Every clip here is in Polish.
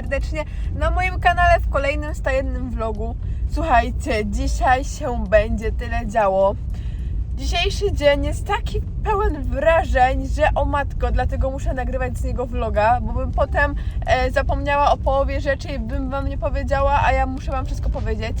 serdecznie na moim kanale w kolejnym stajennym vlogu. Słuchajcie, dzisiaj się będzie tyle działo. Dzisiejszy dzień jest taki pełen wrażeń, że o matko, dlatego muszę nagrywać z niego vloga, bo bym potem e, zapomniała o połowie rzeczy i bym wam nie powiedziała, a ja muszę wam wszystko powiedzieć.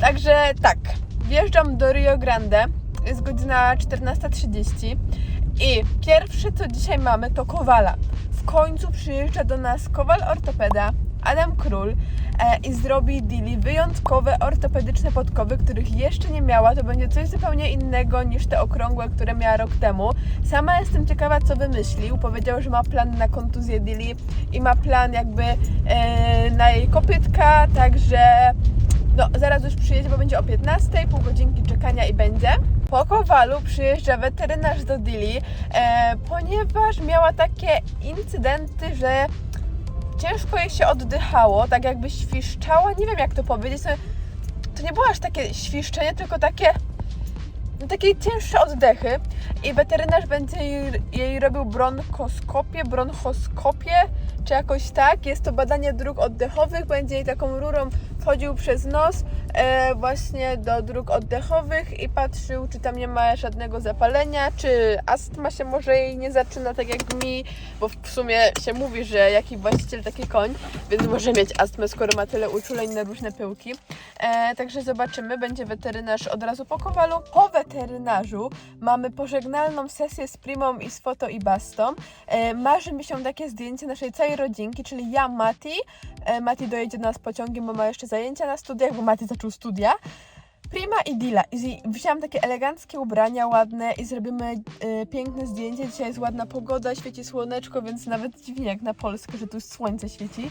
Także tak, wjeżdżam do Rio Grande, jest godzina 14.30 i pierwsze co dzisiaj mamy to Kowala. Końcu przyjeżdża do nas Kowal ortopeda, Adam Król e, i zrobi Dili wyjątkowe ortopedyczne podkowy, których jeszcze nie miała. To będzie coś zupełnie innego niż te okrągłe, które miała rok temu. Sama jestem ciekawa, co wymyślił. Powiedział, że ma plan na kontuzję Dili i ma plan jakby e, na jej kopytka, także no, zaraz już przyjedzie, bo będzie o 15, pół godzinki czekania i będzie. Po Kowalu przyjeżdża weterynarz do Dili, e, ponieważ miała takie incydenty, że ciężko jej się oddychało, tak jakby świszczała, nie wiem jak to powiedzieć, to, nie było aż takie świszczenie, tylko takie no, takie cięższe oddechy i weterynarz będzie jej, jej robił bronkoskopię, bronchoskopię, czy jakoś tak. Jest to badanie dróg oddechowych, będzie jej taką rurą wchodził przez nos e, właśnie do dróg oddechowych i patrzył, czy tam nie ma żadnego zapalenia, czy astma się może jej nie zaczyna tak jak mi, bo w sumie się mówi, że jaki właściciel taki koń, więc może mieć astmę, skoro ma tyle uczuleń na różne pyłki. E, także zobaczymy, będzie weterynarz od razu po kowalu. Po weterynarzu mamy pożegnalną sesję z Primą i z Foto i Bastą. E, marzy mi się takie zdjęcie naszej całej rodzinki, czyli ja, Mati. E, Mati dojedzie do nas pociągiem, bo ma jeszcze zajęcia na studiach, bo Mati zaczął studia. Prima i Dila. I wzięłam takie eleganckie ubrania, ładne i zrobimy e, piękne zdjęcie. Dzisiaj jest ładna pogoda, świeci słoneczko, więc nawet dziwnie jak na Polskę, że tu słońce świeci.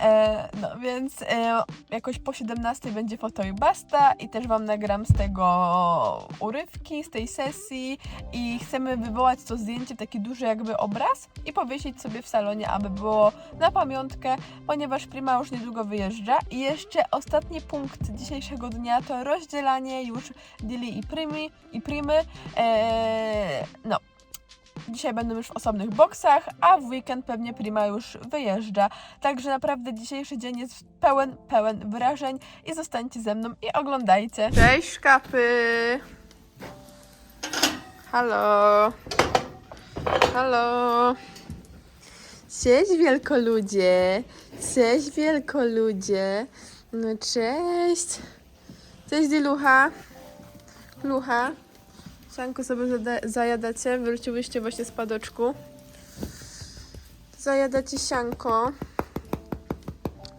E, no więc e, jakoś po 17 będzie foto i basta i też Wam nagram z tego urywki, z tej sesji i chcemy wywołać to zdjęcie taki duży jakby obraz i powiesić sobie w salonie, aby było na pamiątkę, ponieważ Prima już niedługo wyjeżdża i jeszcze ostatni punkt dzisiejszego dnia to rozdzielanie już Dili i Primi i Primy. E, no, Dzisiaj będą już w osobnych boksach, a w weekend pewnie Prima już wyjeżdża. Także naprawdę dzisiejszy dzień jest pełen, pełen wrażeń i zostańcie ze mną i oglądajcie. Cześć szkapy! Halo! Halo! Cześć wielkoludzie! Cześć wielkoludzie! No cześć! Cześć Dilucha! Lucha! Sianko sobie zajadacie, wróciłyście właśnie z padoczku. Zajadacie sianko.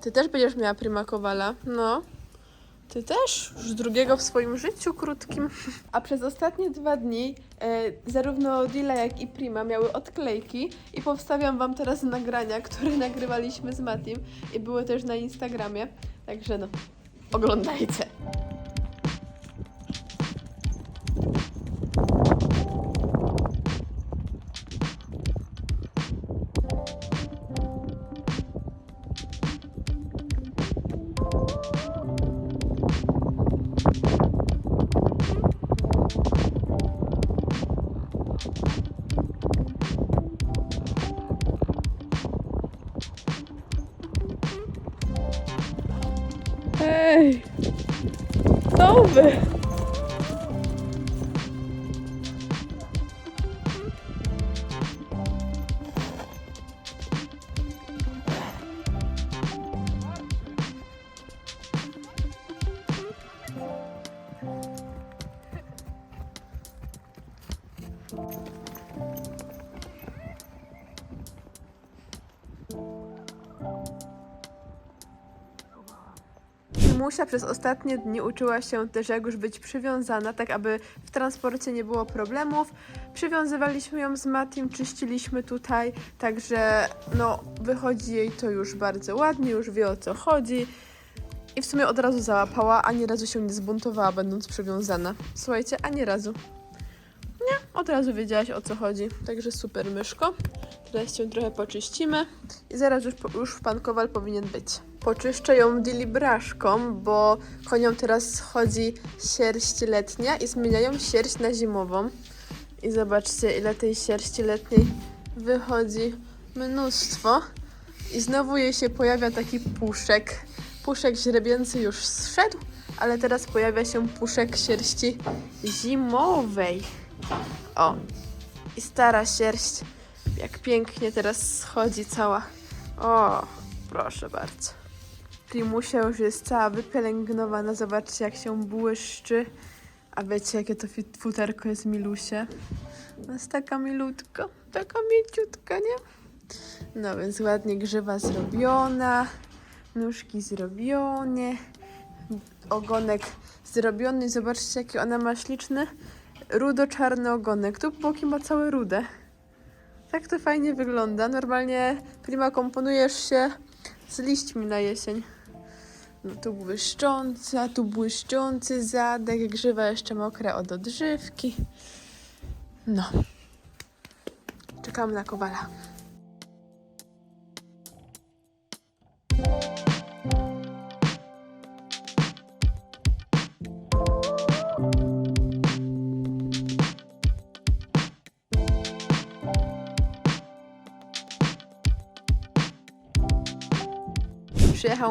Ty też będziesz miała prima kowala, no. Ty też, już drugiego w swoim życiu krótkim. A przez ostatnie dwa dni e, zarówno Dila, jak i Prima miały odklejki i powstawiam wam teraz nagrania, które nagrywaliśmy z Matim i były też na Instagramie. Także no, oglądajcie. Nowy. Musia przez ostatnie dni uczyła się też jak już być przywiązana, tak aby w transporcie nie było problemów. Przywiązywaliśmy ją z Matim, czyściliśmy tutaj, także no wychodzi jej to już bardzo ładnie, już wie o co chodzi. I w sumie od razu załapała, ani razu się nie zbuntowała, będąc przywiązana. Słuchajcie, ani razu. Nie, od razu wiedziałaś o co chodzi. Także super myszko. Teraz się trochę poczyścimy i zaraz już, już pan Kowal powinien być. Poczyszczę ją dilibraszką, bo koniom teraz schodzi sierść letnia i zmieniają sierść na zimową. I zobaczcie, ile tej sierści letniej wychodzi. Mnóstwo. I znowu jej się pojawia taki puszek. Puszek źrebięcy już zszedł, ale teraz pojawia się puszek sierści zimowej. O, i stara sierść, jak pięknie teraz schodzi cała. O, proszę bardzo. Primusia już jest cała wypielęgnowana. Zobaczcie, jak się błyszczy. A wiecie, jakie to futerko jest milusie? No jest taka milutka, taka mięciutka, nie? No więc ładnie grzywa zrobiona, nóżki zrobione, ogonek zrobiony. Zobaczcie, jaki ona ma śliczny, rudo-czarny ogonek. Tu boki ma całe rude. Tak to fajnie wygląda. Normalnie prima komponujesz się z liśćmi na jesień. No tu błyszczący, a tu błyszczący zadek, grzywa jeszcze mokre od odżywki. No. Czekam na kowala.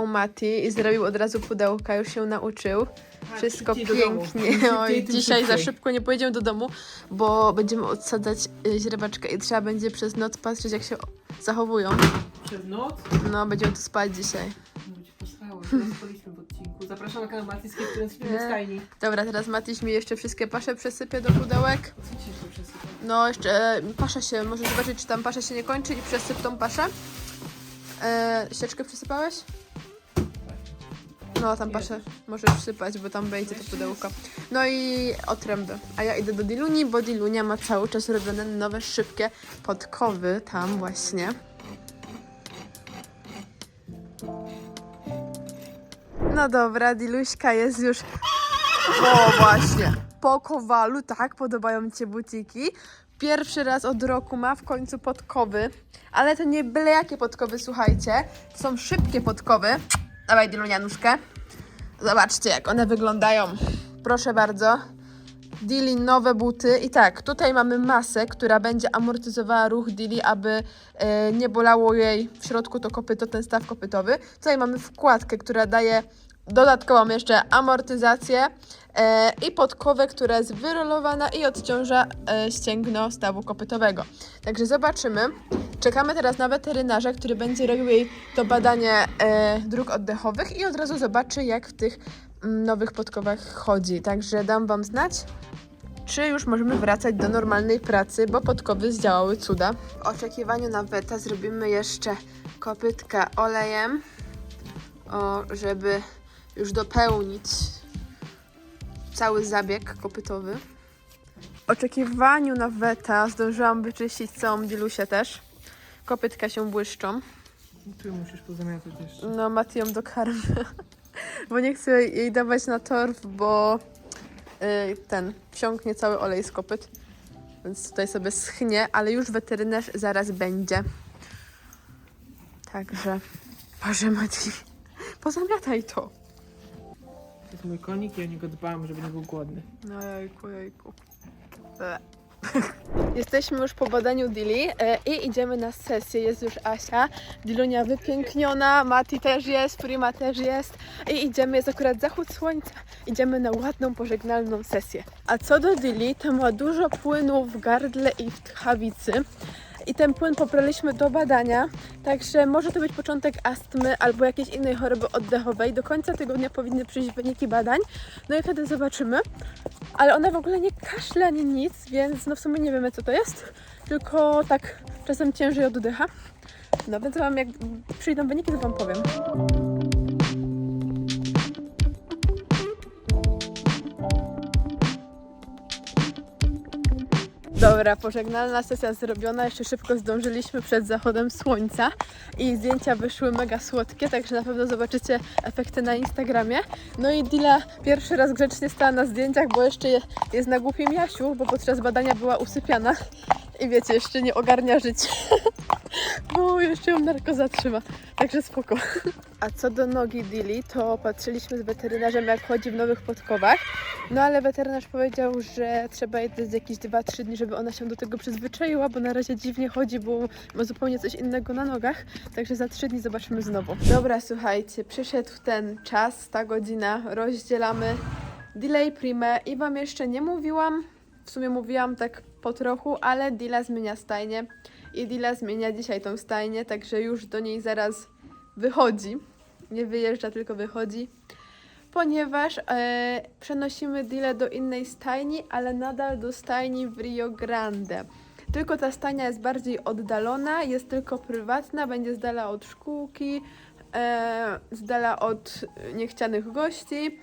Przyjechał Mati i zrobił od razu pudełka, już się nauczył. Wszystko szybciej do domu. Im pięknie. szybciej, Oj, tym dzisiaj za szybciej. szybko nie pojedziemy do domu, bo będziemy odsadzać y, źrebaczkę i trzeba będzie przez noc patrzeć, jak się zachowują. Przez noc? No, będziemy tu spać dzisiaj. No cię posrało, w odcinku. Zapraszam na kanał Martyckie, który Nie. w stajni. Dobra, teraz Matiś mi jeszcze wszystkie pasze przesypie do pudełek. Co ci przesypa? No, jeszcze e, pasza się, może zobaczyć, czy tam pasza się nie kończy i przesyp tą paszę. E, sieczkę przesypałeś? No, tam paszę możesz wsypać, bo tam wejdzie to pudełko. No i otręby. A ja idę do Diluni, bo Dilunia ma cały czas robione nowe, szybkie podkowy tam właśnie. No dobra, Diluśka jest już o, właśnie. Po Kowalu, tak, podobają się butiki. Pierwszy raz od roku ma w końcu podkowy, ale to nie byle jakie podkowy, słuchajcie. Są szybkie podkowy. Dawaj, Dilunia, nóżkę. Zobaczcie, jak one wyglądają. Proszę bardzo. Dili nowe buty i tak, tutaj mamy masę, która będzie amortyzowała ruch Dili, aby e, nie bolało jej w środku to kopyto, ten staw kopytowy. Tutaj mamy wkładkę, która daje dodatkową jeszcze amortyzację i podkowę, która jest wyrolowana i odciąża e, ścięgno stawu kopytowego. Także zobaczymy. Czekamy teraz na weterynarza, który będzie robił jej to badanie e, dróg oddechowych i od razu zobaczy, jak w tych mm, nowych podkowach chodzi. Także dam Wam znać czy już możemy wracać do normalnej pracy, bo podkowy zdziałały cuda. W oczekiwaniu na weta zrobimy jeszcze kopytka olejem, o, żeby już dopełnić cały zabieg kopytowy. W oczekiwaniu na weta zdążyłam wyczyścić całą dilusię też. Kopytka się błyszczą. Ty musisz pozamiatać jeszcze. No, Mati ją dokarmy. bo nie chcę jej dawać na torf, bo y, ten wsiąknie cały olej z kopyt. Więc tutaj sobie schnie, ale już weterynarz zaraz będzie. Także, Boże Mati, pozamiataj to. To jest mój konik i o niego dbam, żeby nie był głodny. No jajku, jajku. Jesteśmy już po badaniu Dili e, i idziemy na sesję. Jest już Asia, Dilunia wypiękniona, Mati też jest, Prima też jest i idziemy, jest akurat zachód słońca, idziemy na ładną pożegnalną sesję. A co do Dili, to ma dużo płynu w gardle i w tchawicy. I ten płyn pobraliśmy do badania, także może to być początek astmy albo jakiejś innej choroby oddechowej. Do końca tygodnia powinny przyjść wyniki badań, no i wtedy zobaczymy ale ona w ogóle nie kaszle ani nic, więc no w sumie nie wiemy co to jest, tylko tak czasem ciężej oddycha. No więc wam jak przyjdą wyniki, to wam powiem. Dobra, pożegnalna sesja zrobiona, jeszcze szybko zdążyliśmy przed zachodem słońca i zdjęcia wyszły mega słodkie, także na pewno zobaczycie efekty na Instagramie. No i Dila pierwszy raz grzecznie stała na zdjęciach, bo jeszcze je- jest na głupim Jasiu, bo podczas badania była usypiana i wiecie, jeszcze nie ogarnia życia. bo jeszcze ją narkoza trzyma, także spoko. A co do nogi Dili, to patrzyliśmy z weterynarzem jak chodzi w nowych podkowach, no ale weterynarz powiedział, że trzeba jej dać jakieś 2-3 dni, żeby ona się do tego przyzwyczaiła, bo na razie dziwnie chodzi, bo ma zupełnie coś innego na nogach, także za 3 dni zobaczymy znowu. Dobra, słuchajcie, przyszedł ten czas, ta godzina, rozdzielamy Delay Prime i Wam jeszcze nie mówiłam, w sumie mówiłam tak po trochu, ale Dila zmienia stajnię i Dila zmienia dzisiaj tą stajnię, także już do niej zaraz wychodzi. Nie wyjeżdża, tylko wychodzi. Ponieważ e, przenosimy Dilę do innej stajni, ale nadal do stajni w Rio Grande. Tylko ta stajnia jest bardziej oddalona, jest tylko prywatna, będzie z dala od szkółki, e, z dala od niechcianych gości.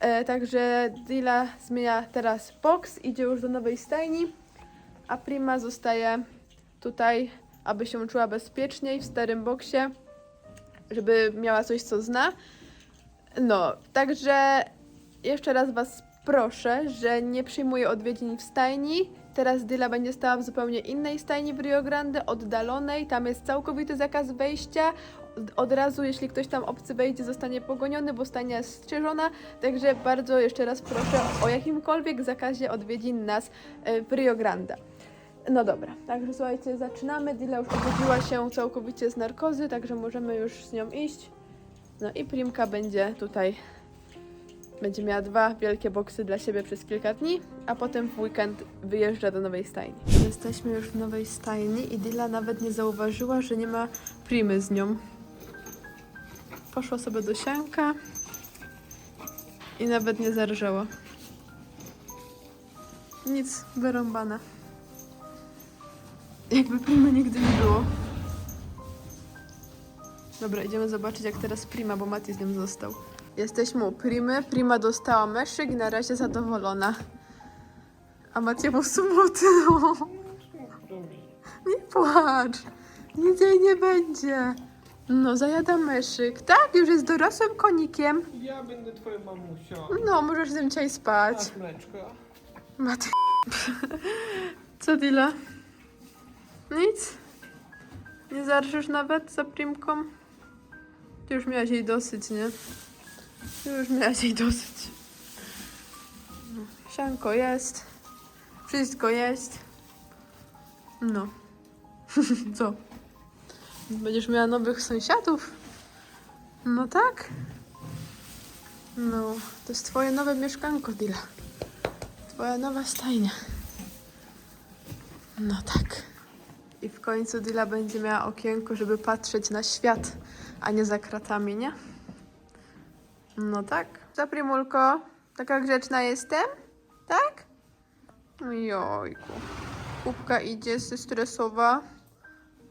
E, także Dila zmienia teraz box, idzie już do nowej stajni, a Prima zostaje tutaj, aby się czuła bezpieczniej w starym boksie, żeby miała coś, co zna. No, także jeszcze raz Was proszę, że nie przyjmuję odwiedzin w stajni. Teraz Dyla będzie stała w zupełnie innej stajni w Rio Grande, oddalonej. Tam jest całkowity zakaz wejścia. Od- razu, jeśli ktoś tam obcy wejdzie, zostanie pogoniony, bo stajnia jest strzeżona. Także bardzo jeszcze raz proszę o jakimkolwiek zakazie odwiedzin nas e, w Rio Grande. No dobra, także słuchajcie, zaczynamy. Dila już obudziła się całkowicie z narkozy, także możemy już z nią iść. No i Primka będzie tutaj, będzie miała dwa wielkie boksy dla siebie przez kilka dni, a potem w weekend wyjeżdża do nowej stajni. Jesteśmy już w nowej stajni i Dila nawet nie zauważyła, że nie ma Primy z nią. Poszła sobie do sianka i nawet nie zarżała. Nic, wyrąbane. Jakby Primy nigdy nie było. Dobra, idziemy zobaczyć jak teraz Prima, bo Mati z nim został. Jesteśmy u Primy. Prima dostała meszyk i na razie zadowolona. A Matiemu smutno. Nie płacz. Nic jej nie będzie. No, zajada meszyk. Tak, już jest dorosłym konikiem. Ja będę twoją mamusią. No, możesz z nim dzisiaj spać. Masz mleczko. Mati. Co Dila? Nic? Nie zarżysz nawet za Primką? Ty już miałaś jej dosyć, nie? Ty już miałaś jej dosyć. No, Sianko jest. Wszystko jest. No. Co? Będziesz miała nowych sąsiadów? No tak? No, to jest twoje nowe mieszkanko, Dila. Twoja nowa stajnia. No tak. I w końcu Dila będzie miała okienko, żeby patrzeć na świat, a nie za kratami, nie? No tak. Co, Primulko? Taka grzeczna jestem? Tak? Jojku. Kubka idzie stresowa,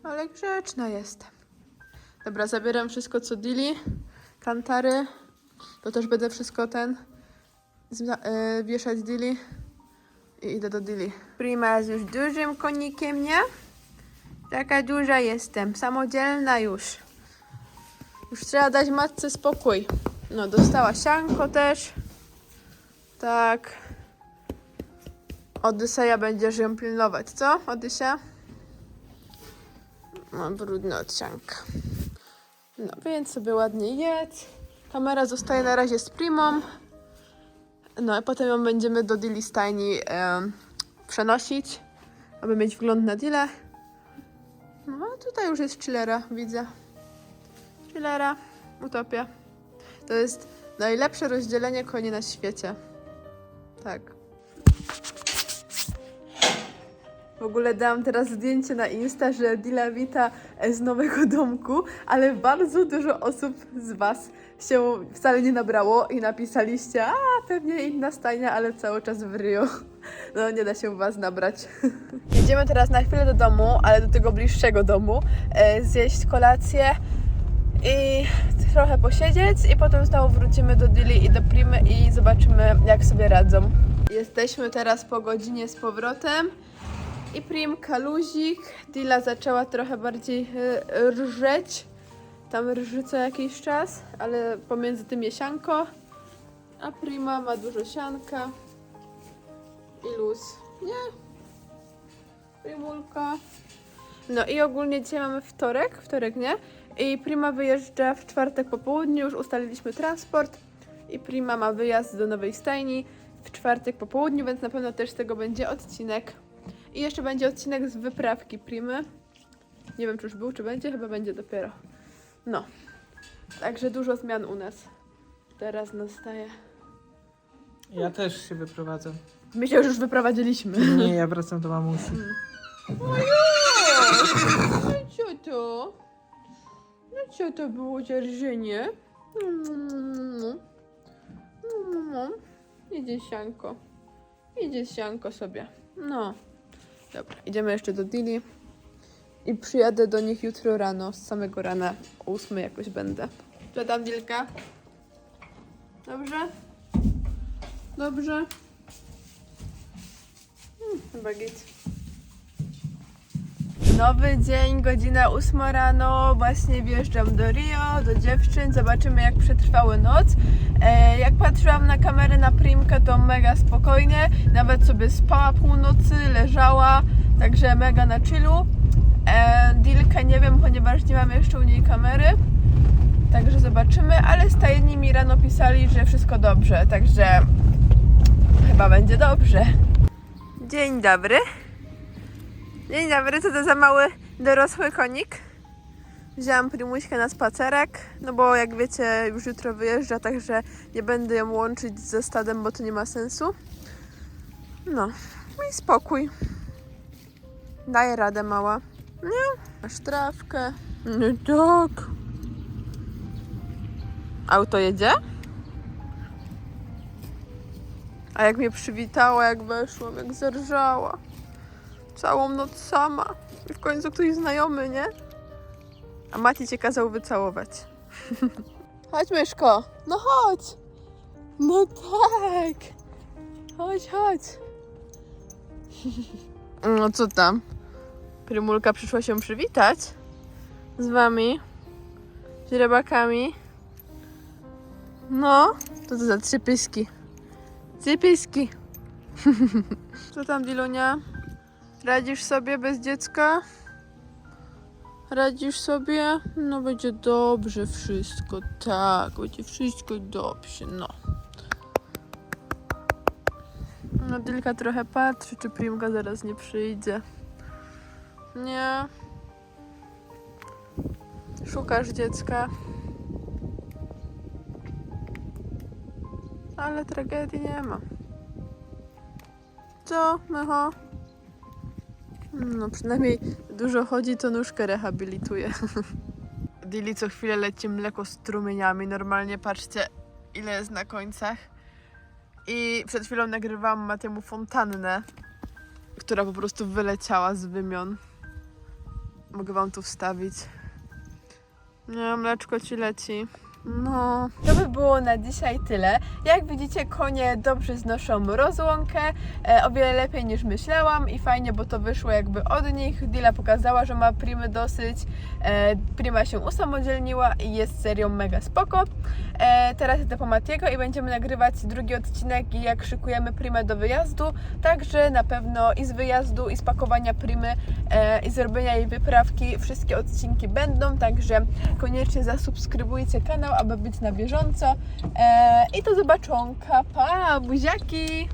ale grzeczna jestem. Dobra, zabieram wszystko co Dili. Kantary. To też będę wszystko ten e, wieszać Dili i idę do Dili. Prima jest już dużym konikiem, nie? Taka duża jestem, samodzielna już. Już trzeba dać matce spokój. No, dostała sianko też. Tak. Odyseja będziesz ją pilnować, co? Odysia? Mam brudny od sianka. No, więc sobie ładnie jedz. Kamera zostaje na razie z Primą. No i potem ją będziemy do Dili stajni przenosić, aby mieć wgląd na Dilę. No tutaj już jest chillera, widzę. Chillera, utopia. To jest najlepsze rozdzielenie koni na świecie. Tak. W ogóle dałam teraz zdjęcie na Insta, że Dila wita z nowego domku, ale bardzo dużo osób z Was się wcale nie nabrało i napisaliście, a pewnie inna stajnia, ale cały czas w Rio. No nie da się Was nabrać. Jedziemy teraz na chwilę do domu, ale do tego bliższego domu, e, zjeść kolację i trochę posiedzieć i potem znowu wrócimy do Dili i do Primy i zobaczymy jak sobie radzą. Jesteśmy teraz po godzinie z powrotem. I Primka luzik. Dila zaczęła trochę bardziej e, rżeć. Tam rży co jakiś czas, ale pomiędzy tym jest sianko. A Prima ma dużo sianka. I luz. Nie? Primulka. No i ogólnie dzisiaj mamy wtorek, wtorek nie? I Prima wyjeżdża w czwartek po południu, już ustaliliśmy transport i Prima ma wyjazd do nowej stajni w czwartek po południu, więc na pewno też z tego będzie odcinek. I jeszcze będzie odcinek z wyprawki Primy. Nie wiem, czy już był, czy będzie, chyba będzie dopiero. No. Także dużo zmian u nas. Teraz nastaje. Ja też się wyprowadzę. My się już wyprowadziliśmy. Nie, ja wracam do mamusi. No co to? No co to było dzierżynie? Idzie sianko. Idzie sianko sobie. No. Dobra, idziemy jeszcze do Dili. I przyjadę do nich jutro rano, z samego rana, o 8 jakoś będę. Co tam, Dilka? Dobrze? Dobrze? Git. Nowy dzień, godzina 8 rano, właśnie wjeżdżam do Rio, do dziewczyn, zobaczymy jak przetrwały noc. E, jak patrzyłam na kamerę na Primkę, to mega spokojnie, nawet sobie spała północy, leżała, także mega na chillu. E, Dilkę nie wiem, ponieważ nie mam jeszcze u niej kamery, także zobaczymy, ale stajni mi rano pisali, że wszystko dobrze, także chyba będzie dobrze. Dzień dobry. Dzień dobry, co to za mały dorosły konik? Wzięłam Primuśkę na spacerek, no bo jak wiecie już jutro wyjeżdża, także nie będę ją łączyć ze stadem, bo to nie ma sensu. No, no i spokój. Daje radę mała. Nie, masz trawkę. No tak. Auto jedzie? A jak mnie przywitała, jak weszłam, jak zarżała całą noc sama. I w końcu ktoś znajomy, nie? A Mati cię kazał wycałować. chodź, myszko. No chodź. No tak. Chodź, chodź. No co tam? Prymulka przyszła się przywitać z wami. Z rybakami. No, to to za trzy pyski. Pyski. co tam, Dilunia? Radzisz sobie bez dziecka? Radzisz sobie? No będzie dobrze wszystko, tak, będzie wszystko dobrze, no. No Dilka trochę patrzy, czy Primka zaraz nie przyjdzie. Nie. Szukasz dziecka. Ale tragedii nie ma. Co, Mycho? No przynajmniej dużo chodzi, to nóżkę rehabilituje. Dili co chwilę leci mleko strumieniami. Normalnie patrzcie, ile jest na końcach. I przed chwilą nagrywałam Matiemu fontannę, która po prostu wyleciała z wymion. Mogę wam tu wstawić. Nie, mleczko ci leci. No. To by było na dzisiaj tyle. Jak widzicie, konie dobrze znoszą rozłąkę, e, o wiele lepiej niż myślałam i fajnie, bo to wyszło jakby od nich. Dila pokazała, że ma primy dosyć. E, prima się usamodzielniła i jest serią mega spoko. E, teraz idę po Matiego i będziemy nagrywać drugi odcinek, jak szykujemy primę do wyjazdu. Także na pewno i z wyjazdu, i z pakowania primy, e, i zrobienia jej wyprawki, wszystkie odcinki będą. Także koniecznie zasubskrybujcie kanał, aby być na bieżąco. E, I do zobaczonka. Pa, buziaki!